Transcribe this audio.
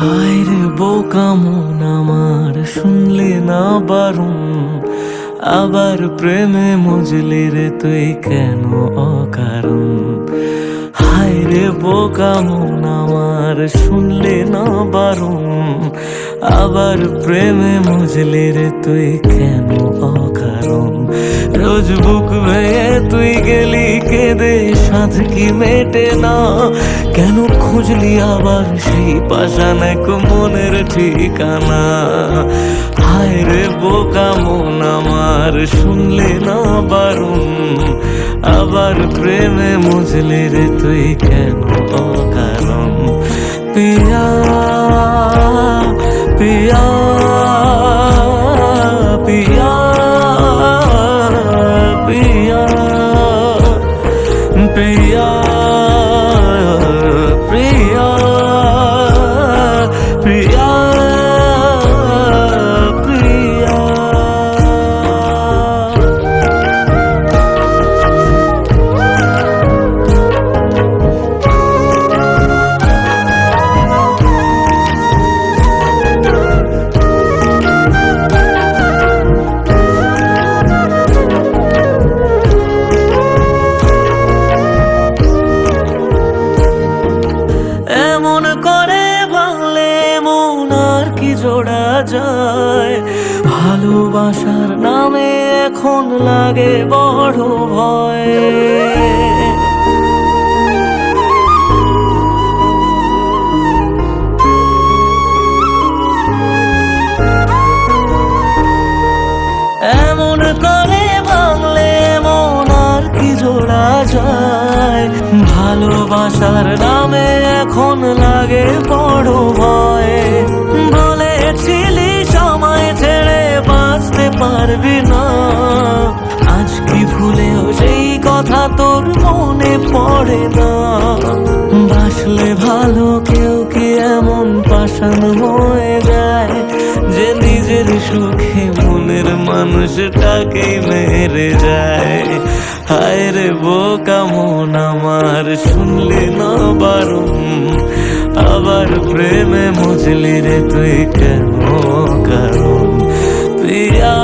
বোকা মন আমার, শুনলে না বারুম আবার প্রেমে মজলি রে তুই কেন অকারণ? হায় রে বোকা মন আমার, শুনলে না বারুম আবার প্রেমে মজলি রে তুই কেন অকারণ? রোজ বুক ভেঙে তুই গেলি, কেঁদে সাধ কি মেটে না? কেন খুঁজলি আবার সেই পাশান এক মনের ঠিকানা? হায় রে বোকা মন আমার, শুনলে না বারুন? আবার প্রেমে মুজলে রে তুই কেন অকারণ? পিয়া পিয়া। প্রিয়া প্রিয়া যায়। ভালোবাসার নামে এখন লাগে বড় ভয়। এমন মন ভালোবাসার নামে এখন লাগে বড় ভয়। বাঁচতে পারবি না। আজ কি ভুলেও সেই কথা তোর মনে পড়ে না। বাসলে ভালো কেউ কি এমন পাষাণ হয়ে যায় যে নিজের সুখে মনের মানুষটাকে মেরে যায়? হায় রে বোকা মন আমার, শুনলে না বারুম আবার প্রেমে মজলি রে তুই কেন কারণ? প্রিয়া